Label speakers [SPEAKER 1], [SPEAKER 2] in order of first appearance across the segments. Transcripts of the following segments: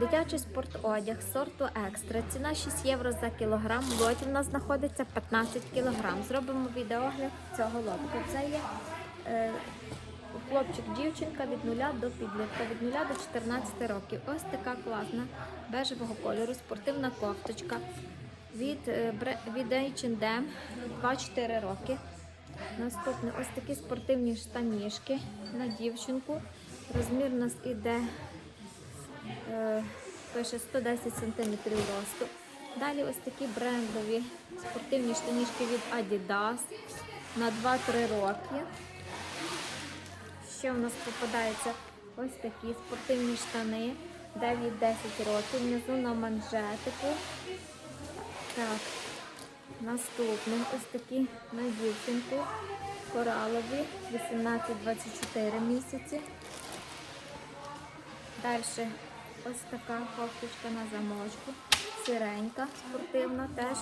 [SPEAKER 1] Дитячий спортодяг сорту екстра. Ціна 6 євро за кілограм. В лоті в нас знаходиться 15 кілограм. Зробимо відеогляд цього лотку. Це є е, хлопчик-дівчинка від 0 до підлітка, від 0 до 14 років. Ось така класна бежевого кольору, спортивна кофточка від, е, від H&M 2-4 роки. Наступне ось такі спортивні штанішки на дівчинку. Розмір у нас іде пише 110 см росту. Далі ось такі брендові спортивні штанішки від Adidas на 2-3 роки. Ще у нас попадаються ось такі спортивні штани 9-10 років, внизу на манжетику. Так, наступне ось такі на дівчинку коралові 18-24 місяці. Далі ось така кофточка на замочку, сиренька, спортивна теж.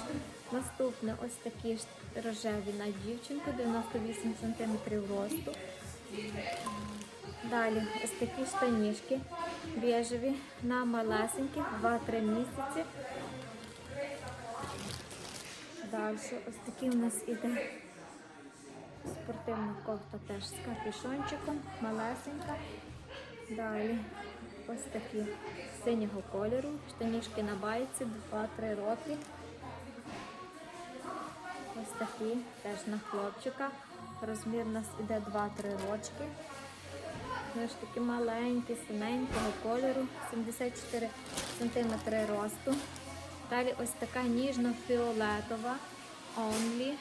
[SPEAKER 1] Наступне ось такі ж рожеві на дівчинку, 98 см росту. Далі ось такі штанішки біжеві на малесеньких 2-3 місяці. Далі ось такі у нас іде спортивна кофта теж з капюшончиком, малесенька. Далі ось такі синього кольору, штанішки на байці, 2-3 роки. Ось такі теж на хлопчика. Розмір у нас іде 2-3 рочки. Ось такі маленькі, синенького кольору, 74 см росту. Далі ось така ніжно-фіолетова Only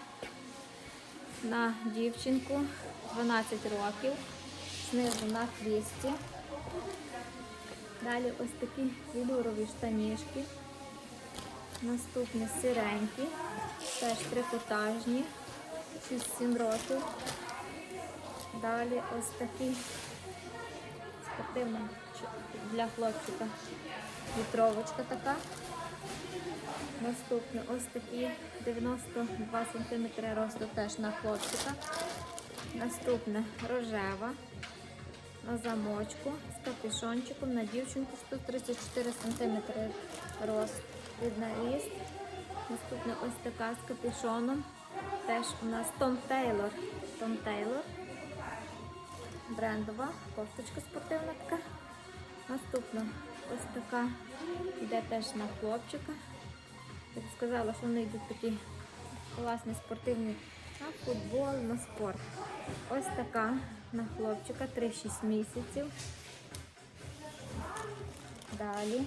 [SPEAKER 1] на дівчинку 12 років, знизу на хвісті. Далі ось такі велюрові штанішки. Наступні сиренькі, теж трикотажні, 6-7 років. Далі ось такі спортивна для хлопчика вітровочка така. Наступне ось такі 92 см росту теж на хлопчика. Наступне рожева на замочку з капюшончиком на дівчинку 134 см рост від наріст. Наступне ось така з капюшоном. Теж у нас Том Тейлор. Том Тейлор. Брендова кофточка спортивна така. Наступна ось така йде теж на хлопчика. Я б сказала, що вони йдуть такі класні спортивні на футбол, на спорт. Ось така на хлопчика 3-6 місяців. Далі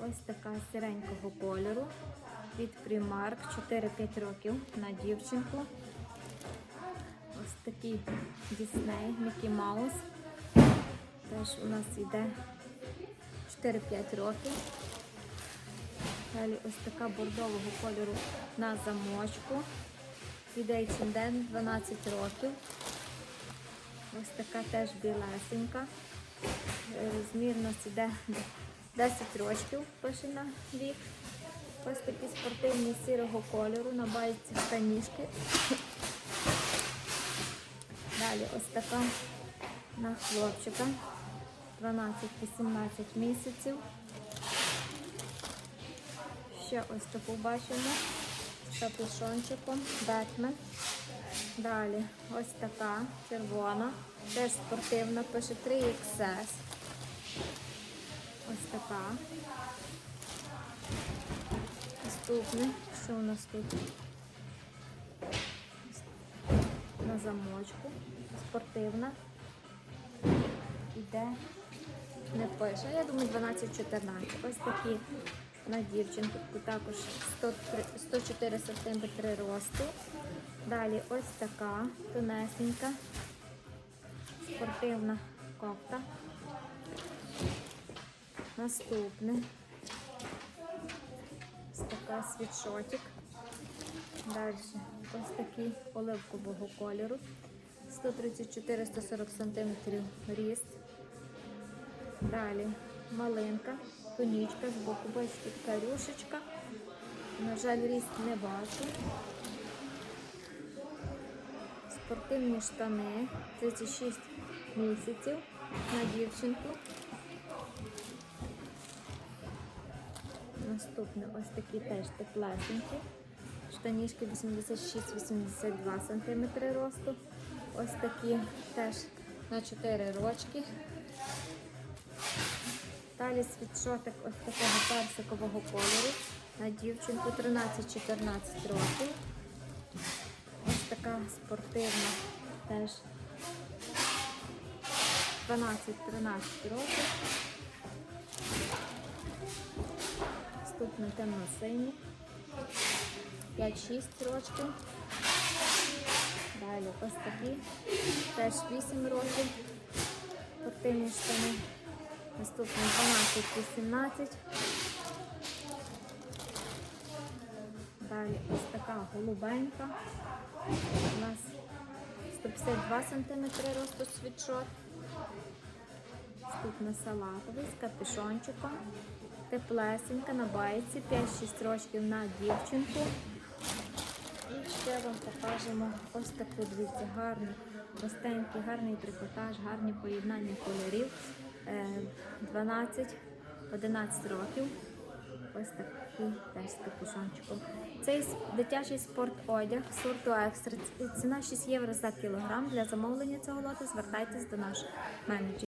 [SPEAKER 1] ось така сиренького кольору від Primark 4-5 років на дівчинку. Ось такий Дісней, Мікі Маус. Теж у нас йде 4-5 років. Далі ось така бордового кольору на замочку. Від H&M 12 років. Ось така теж білесенька. Е, Розмір іде 10 років, пише на вік. Ось такі спортивні сірого кольору на байці штанішки. Далі ось така на хлопчика 12-18 місяців. Ще ось таку бачимо з капюшончиком, Бетмен. Далі ось така червона, теж спортивна, пише 3XS. Ось така. Наступне, що у нас тут? На замочку. Спортивна. Іде, не пише. Я думаю, 12-14. Ось такі на дівчинку також 104 см росту. Далі ось така тонесенька, спортивна кофта. Наступне ось така світшотик. Далі ось такий оливкового кольору. 134-140 см ріст. Далі малинка, тонічка, з боку бачите, така рюшечка. На жаль, ріст не бачу. Спортивні штани, 36 місяців на дівчинку. Наступне ось такі теж теплесенькі. Штанішки 86-82 см росту. Ось такі теж на 4 рочки. Далі світшотик ось такого персикового кольору на дівчинку 13-14 років. Така спортивна теж 12-13 років. Наступно темно-синій. 5-6 років. Далі ось такі. Теж 8 років. Спортивні штани. Наступно 12-18. Далі ось така голубенька. У нас 152 см росту світшот. Наступна салатовий з капюшончиком. Теплесенька на байці, 5-6 років на дівчинку. І ще вам покажемо ось таку, дивіться, гарний, простенький, гарний трикотаж, гарні поєднання кольорів. Е, 12-11 років. Ось такий теж з капюшончиком. Цей дитячий спорт-одяг сорту екстра. Ціна 6 євро за кілограм. Для замовлення цього лоту звертайтесь до наших менеджерів.